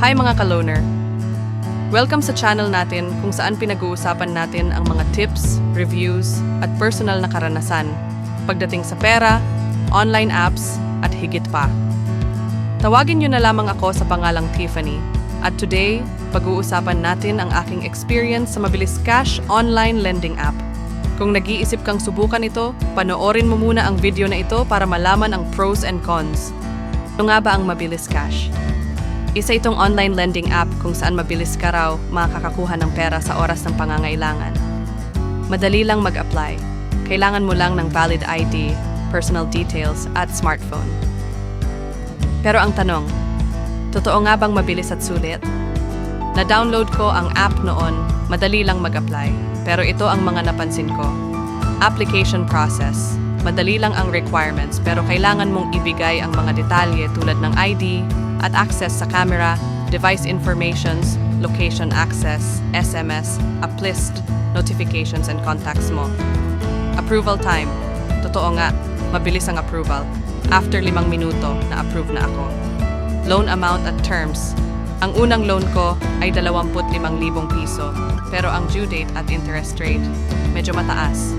Hi mga ka-loner! Welcome sa channel natin kung saan pinag-uusapan natin ang mga tips, reviews, at personal na karanasan pagdating sa pera, online apps, at higit pa. Tawagin niyo na lamang ako sa pangalang Tiffany at today, pag-uusapan natin ang aking experience sa Mabilis Cash online lending app. Kung nag-iisip kang subukan ito, panoorin mo muna ang video na ito para malaman ang pros and cons. Ano nga ba ang Mabilis Cash? Isa itong online lending app kung saan mabilis ka raw makakakuha ng pera sa oras ng pangangailangan. Madali lang mag-apply. Kailangan mo lang ng valid ID, personal details, at smartphone. Pero ang tanong, totoo nga bang mabilis at sulit? Na-download ko ang app noon, madali lang mag-apply. Pero ito ang mga napansin ko. Application process. Madali lang ang requirements pero kailangan mong ibigay ang mga detalye tulad ng ID at access sa camera, device informations, location access, SMS, uplist, notifications and contacts mo. Approval time. Totoo nga, mabilis ang approval. After limang minuto, na-approve na ako. Loan amount at terms. Ang unang loan ko ay 25,000 piso, pero ang due date at interest rate medyo mataas.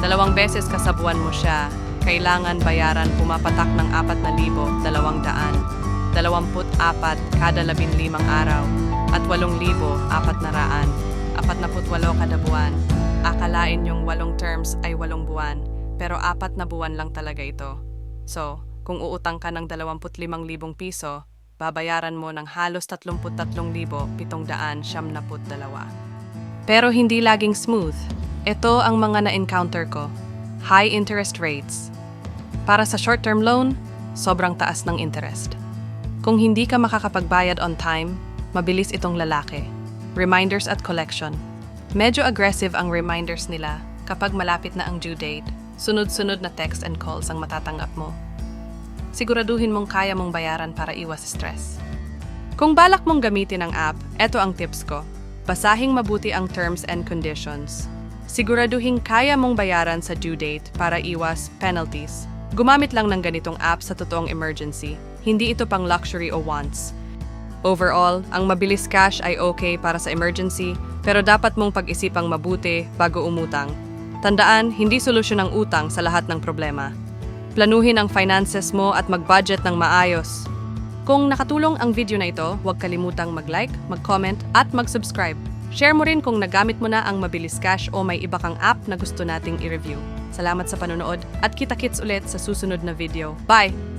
Dalawang beses kasabuan mo siya, kailangan bayaran pumapatak ng 4,200, 24 kada 15 araw, at 8,400, 48 kada buwan. Akalain yung walong terms ay walong buwan, pero apat na buwan lang talaga ito. So, kung uutang ka ng 25,000 piso, babayaran mo ng halos 33,772. Pero hindi laging smooth. Ito ang mga na-encounter ko. High interest rates. Para sa short-term loan, sobrang taas ng interest. Kung hindi ka makakapagbayad on time, mabilis itong lalaki. Reminders at collection. Medyo aggressive ang reminders nila kapag malapit na ang due date. Sunod-sunod na text and calls ang matatanggap mo. Siguraduhin mong kaya mong bayaran para iwas stress. Kung balak mong gamitin ang app, eto ang tips ko. Basahing mabuti ang terms and conditions. Siguraduhin kaya mong bayaran sa due date para iwas penalties. Gumamit lang ng ganitong app sa totoong emergency. Hindi ito pang luxury o wants. Overall, ang mabilis cash ay okay para sa emergency, pero dapat mong pag-isipang mabuti bago umutang. Tandaan, hindi solusyon ang utang sa lahat ng problema. Planuhin ang finances mo at mag-budget ng maayos. Kung nakatulong ang video na ito, huwag kalimutang mag-like, mag-comment at mag-subscribe. Share mo rin kung nagamit mo na ang Mabilis Cash o may iba kang app na gusto nating i-review. Salamat sa panonood at kita-kits ulit sa susunod na video. Bye!